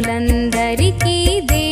భక్తులందరికీ దే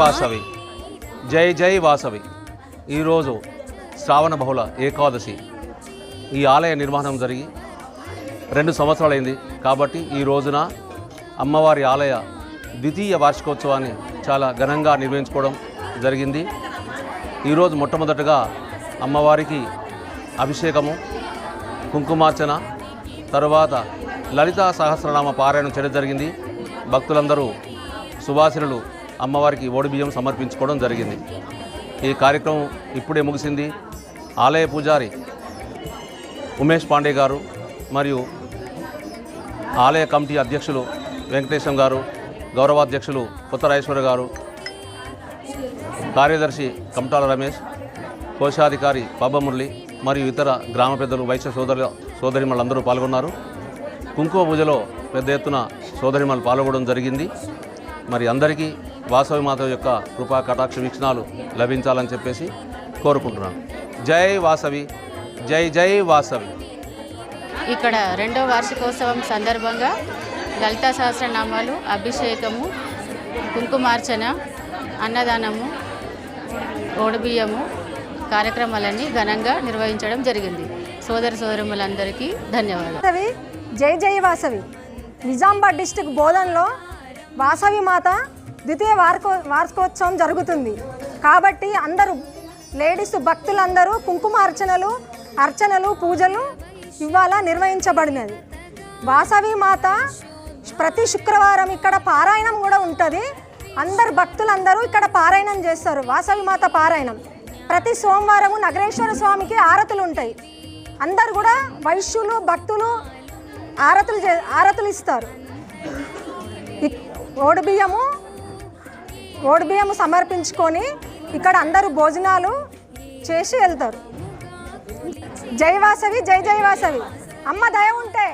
వాసవి. జై జై వాసవి. ఈరోజు శ్రావణ బహుళ ఏకాదశి. ఈ ఆలయ నిర్మాణం జరిగి రెండు సంవత్సరాలైంది కాబట్టి ఈ రోజున అమ్మవారి ఆలయ ద్వితీయ వార్షికోత్సవాన్ని చాలా ఘనంగా నిర్వహించుకోవడం జరిగింది. ఈరోజు మొట్టమొదటగా అమ్మవారికి అభిషేకము కుంకుమార్చన తరువాత లలితా సహస్రనామ పారాయణం చేయడం జరిగింది. భక్తులందరూ సువాసినులు అమ్మవారికి ఓడిబియ్యం సమర్పించుకోవడం జరిగింది. ఈ కార్యక్రమం ఇప్పుడే ముగిసింది. ఆలయ పూజారి ఉమేష్ పాండే గారు మరియు ఆలయ కమిటీ అధ్యక్షులు వెంకటేశం గారు గౌరవాధ్యక్షులు కొత్తరాయేశ్వర గారు కార్యదర్శి కమటాల రమేష్ కోశాధికారి పబ్బమురళి మరియు ఇతర గ్రామ పెద్దలు వైశ్య సోదరు సోదరిమలందరూ పాల్గొన్నారు. కుంకుమ పూజలో పెద్ద ఎత్తున సోదరిమలు పాల్గొనడం జరిగింది. మరి అందరికీ వాసవి మాత యొక్క కృపా కటాక్ష వీక్షణాలు లభించాలని చెప్పేసి కోరుకుంటున్నాను. జై వాసవి జై జై వాసవి. ఇక్కడ రెండో వార్షికోత్సవం సందర్భంగా లలితా సహస్రనామాలు అభిషేకము కుంకుమార్చన అన్నదానము ఓడిబియ్యము కార్యక్రమాలన్నీ ఘనంగా నిర్వహించడం జరిగింది. సోదర సోదరులందరికీ ధన్యవాదాలు. వాసవి జై జై వాసవి. నిజామాబాద్ డిస్టిక్ బోధన్లో వాసవి మాత ద్వితీయ వార్కో వార్షికోత్సవం జరుగుతుంది. కాబట్టి అందరూ లేడీస్ భక్తులందరూ కుంకుమ అర్చనలు అర్చనలు పూజలు ఇవాళ నిర్వహించబడినది. వాసవి మాత ప్రతి శుక్రవారం ఇక్కడ పారాయణం కూడా ఉంటుంది. అందరు భక్తులందరూ ఇక్కడ పారాయణం చేస్తారు. వాసవి మాత పారాయణం. ప్రతి సోమవారము నగరేశ్వర స్వామికి ఆరతులు ఉంటాయి. అందరు కూడా వైశ్యులు భక్తులు ఆరతులు చే ఆరతులు ఇస్తారు. ఓడిబియ్యము ఓడి బియ్యము సమర్పించుకొని ఇక్కడ అందరూ భోజనాలు చేసి వెళ్తారు. జై వాసవి జై జై వాసవి. అమ్మ దయ ఉంటే.